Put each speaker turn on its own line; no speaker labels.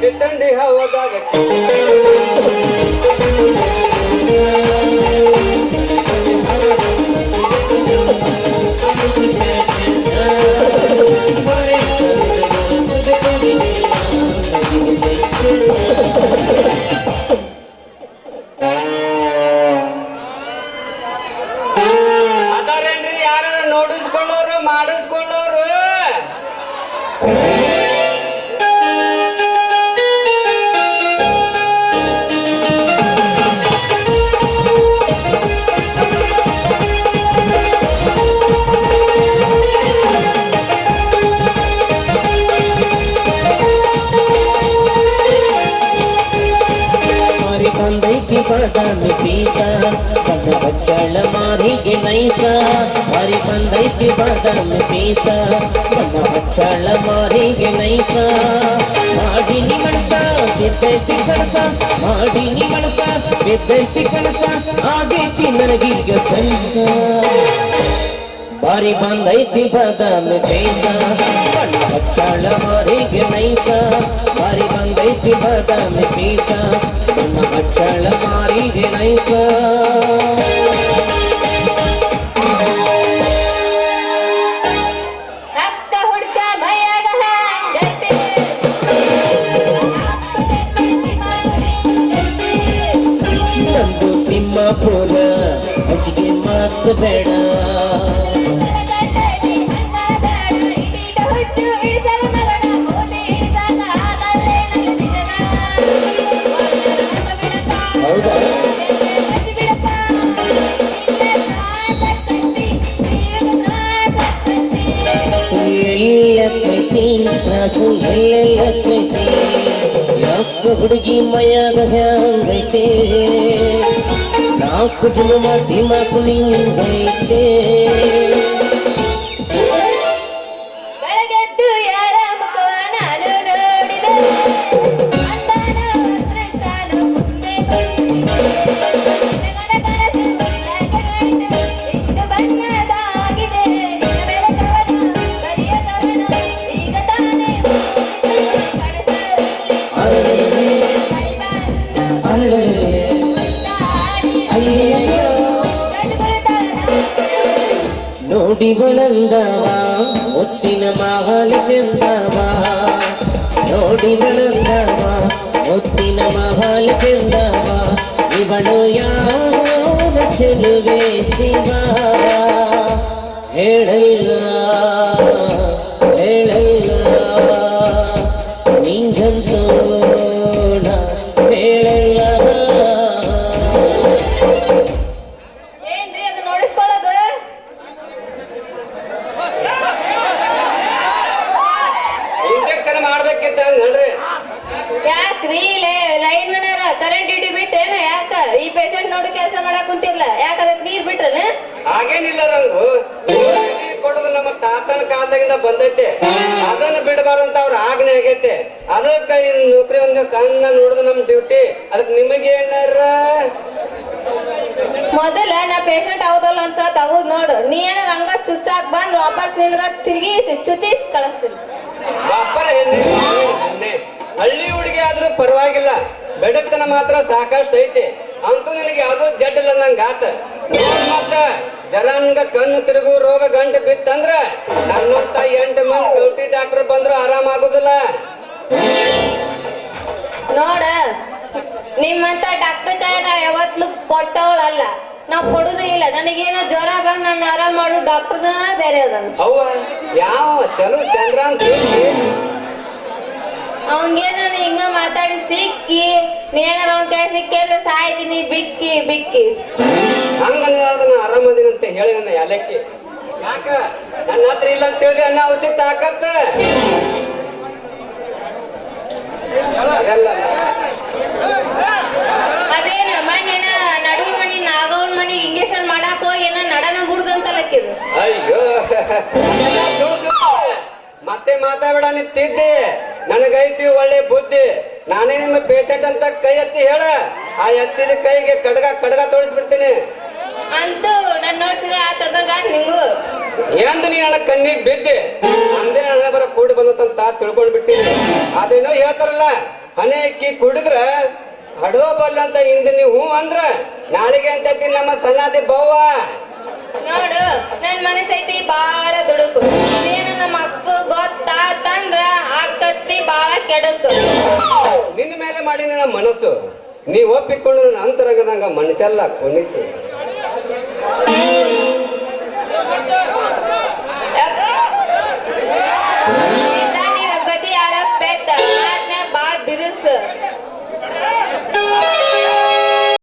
ತಿತ್ತಂಡಿ ಹವದಾಗ. ಮಾಡಿಸ್ಕೊಳ್ಳೋರು?
ಮಾರಿ ಮಾರಿಗೆ ನೈಸ, ಹರಿ ಬಂದೈತಿ ಬಾದಾಮಿ ಪೀತ ಕಣ್ಣ ಬಚ್ಚಳ ಮಾರಿಗೆ ನೈಸ. ಮಾಡಿನಿ ಮಣಸ ಬಿದ್ದೈತಿ ಕಣಸ ಮಾಡಿನಿ ಮಣಸ ಬಿದ್ದೈತಿ ಕಣಸ ಆಗೈತಿ ನನಗೀಗ ಕನಸ. ಬಾರಿ ಬಂದೈತಿ ಬಾದಾಮಿ ಪೀತ ಮಕ್ಕಳ ಮಾರಿಗೆ ನೈಸ. ಬಾರಿ ಬಂದೈತಿ ಬಾದಾಮಿ ಪೀತ ಪುರ ಅಜಿಗೆ ಮಾತು ಬೇಡ. ಹುಡುಗಿ ಮೈಯಾಗ ಹ್ಯಾಂಗೈತೆ?
આંખ જુલમાંથી માં
ખુલી હોય ನೋಡಿ ಬಳಂದವ ಒತ್ತಿನ ಮಾವಲಿ ಚಂದವ. ನೋಡಿ ಬಳಂದವ ಒತ್ತಿನ ಮಾವಲಿ ಚಂದವ. ಇವಳು ಯಾವ ಚೆಲುವೆ ಶಿವ ಹೇಳಲ್ಲ ಹೇಳಲ್ಲ
ಹಾಗೇನಿಲ್ಲ ರಂಗು. ಕೊಡೋದು ನಮ್ಮ ತಾತನ ಕಾಲದಾಗಿಂದ ಬಂದೈತೆ. ಅದನ್ನ ಬಿಡಬಾರ್ದಂತ ಅವ್ರ ಆಜ್ಞೆ ಆಗೈತೆ. ಅದಕ್ಕ ಇನ್ ನೌಕರಿ ಒಂದ ಸಣ್ಣ ನೋಡುದು ನಮ್ ಡ್ಯೂಟಿ ಅದಕ್ಕೆ ನಿಮಗೆ ಏನಾರ
ಮೊದಲ ನಾ ಪೇಷಂಟ್ ಹೌದಲ್ಲ ಅಂತ ತಗೋದ್ ನೋಡು. ನೀ ಏನ ಹಂಗ ಚುಚ್ಚಾಕ್ ಬಂದ್ ವಾಪಸ್ ನಿನ್ಗ ತಿರುಗಿ ಚುಚ್ಚಿಸ್ ಕಳಿಸ್ತೀನಿ.
ಹಳ್ಳಿ ಹುಡುಗಿ ಆದ್ರೂ ಪರವಾಗಿಲ್ಲ. ಬೆಡಕ್ತನ ಮಾತ್ರ ಸಾಕಷ್ಟು ಐತೆ. ಅಂತೂ ನನಗೆ ಯಾವುದೋ ಜಡ್ಡಿಲ್ಲ ನಂಗೆ ಆತ ಮತ್ತ ನನ್ಗ ಕಣ್ಣು ತಿರುಗು ರೋಗ ಗಂಟು ಬಿತ್ತಂದ್ರ ನನ್ನಂತ ಎಂಟು ಮಂದಿ ಗೌಟಿ ಡಾಕ್ಟರ್ ಬಂದ್ರು ಆರಾಮ ಆಗುದಿಲ್ಲ
ನೋಡ ನಿಮ್ಮಂತ ಡಾಕ್ಟರ್ ಕೈ ನಾ ಯಾವತ್ತೂ ಕೊಟ್ಟವಳಲ್ಲ. ನಾವು ಕೊಡುದೇ ಇಲ್ಲ. ನನಗೇನೋ ಜ್ವರ ಬಂದ್ ನನ್ನ ಆರಾಮ್ ಮಾಡು ಡಾಕ್ಟರ್ನ ಬೇರೆ ಅದ
ಅವ್ವ ಯಾವ ಚಲೋ ಚಂದ್ರ ಅಂತ ಹೇಳಿ.
ಅವಂಗೇನ ಹಿಂಗ ಮಾತಾಡಿ ಸಿಕ್ಕಿ ನೀನಾರ ಅವ್ನ ಕೈ ಸಿಕ್ಕಿ ಅಂದ್ರೆ ಸಾಯ್ತೀನಿ ಬಿಕ್ಕಿ ಬಿಕ್ಕಿ.
ಹಂಗ ಅದನ್ನ ಆರಾಮದಿನಂತ ಹೇಳಿ ನನ್ನ ಯಾಲಕ್ಕಿ. ಯಾಕ? ನನ್ನ ಹತ್ರ ಇಲ್ಲ ಅಂತ ಹೇಳಿದ್ರೆ ಅನ್ನ ಔಷಧಿ ತಾಕತ್ತ. ಅದೆಲ್ಲ
ಅದೇನ ಮನೇನ ನಡುವ ಮನಿ ನಾಗವನ್ ಮನಿ ಇಂಜೆಕ್ಷನ್ ಮಾಡಾಕ ಏನ ನಡನ ಬುಡ್ದಂತ ಲೆಕ್ಕಿದು
ಅಯ್ಯೋ. ಮತ್ತೆ ಮಾತಾಡ ನಿಂತಿದ್ದೆ ನನಗೈತಿ ಒಳ್ಳೆ ಬುದ್ಧಿ. ನಾನೇ ನಿಮ್ಮ ಪೇಷಂಟ್ ಅಂತ ಕೈ ಎತ್ತಿ ಹೇಳ. ಆ ಎತ್ತಿದ ಕೈಗೆ ಕಡಗ ಕಡಗ ತೋರಿಸ್ಬಿಡ್ತೀನಿ
ಅಂತೂ ನನ್ನ ನಿಂಗು.
ಎಂದ ನೀ ಅಣ್ಣ ಕಣ್ಣಿಗೆ ಬಿದ್ದೆ? ಅಂದಿನ ಅಣ್ಣ ಬರ ಕೂಡಿ ಬಂದಂತ ತಿಳ್ಕೊಂಡು ಅದೇನೋ ಹೇಳ್ತಾರಲ್ಲ ಹಣೆ ಅಕ್ಕಿ ಕುಡಿದ್ರ ಹಡದೋ ಬರ್ಲ ಅಂತ ಇಂದ ನೀವು ಹ್ಞೂ ಅಂದ್ರ ನಾಳೆಗೆ ಅಂತ ನಮ್ಮ ಸನ್ನಾದಿ ಬವ್ವ.
ನೋಡು ನನ್ ಸೈತಿ ಬಾಳ ದುಡುಕು. ಇದೇನ ನಮ್ಮ ಅಕ್ಕ ಗೊತ್ತಾತಂದ್ರ ಆಗ್ತತಿ ಬಾಳ ಕೆಡಕು.
ನಿನ್ನ ಮೇಲೆ ಮಾಡಿ ನನ್ನ ಮನಸ್ಸು ನೀ ಒಪ್ಪಿಕೊಂಡು ನನ್ನ ಅಂತರಂಗದಂಗ ಮನಸ್ಸೆಲ್ಲ ಕೊನಿಸು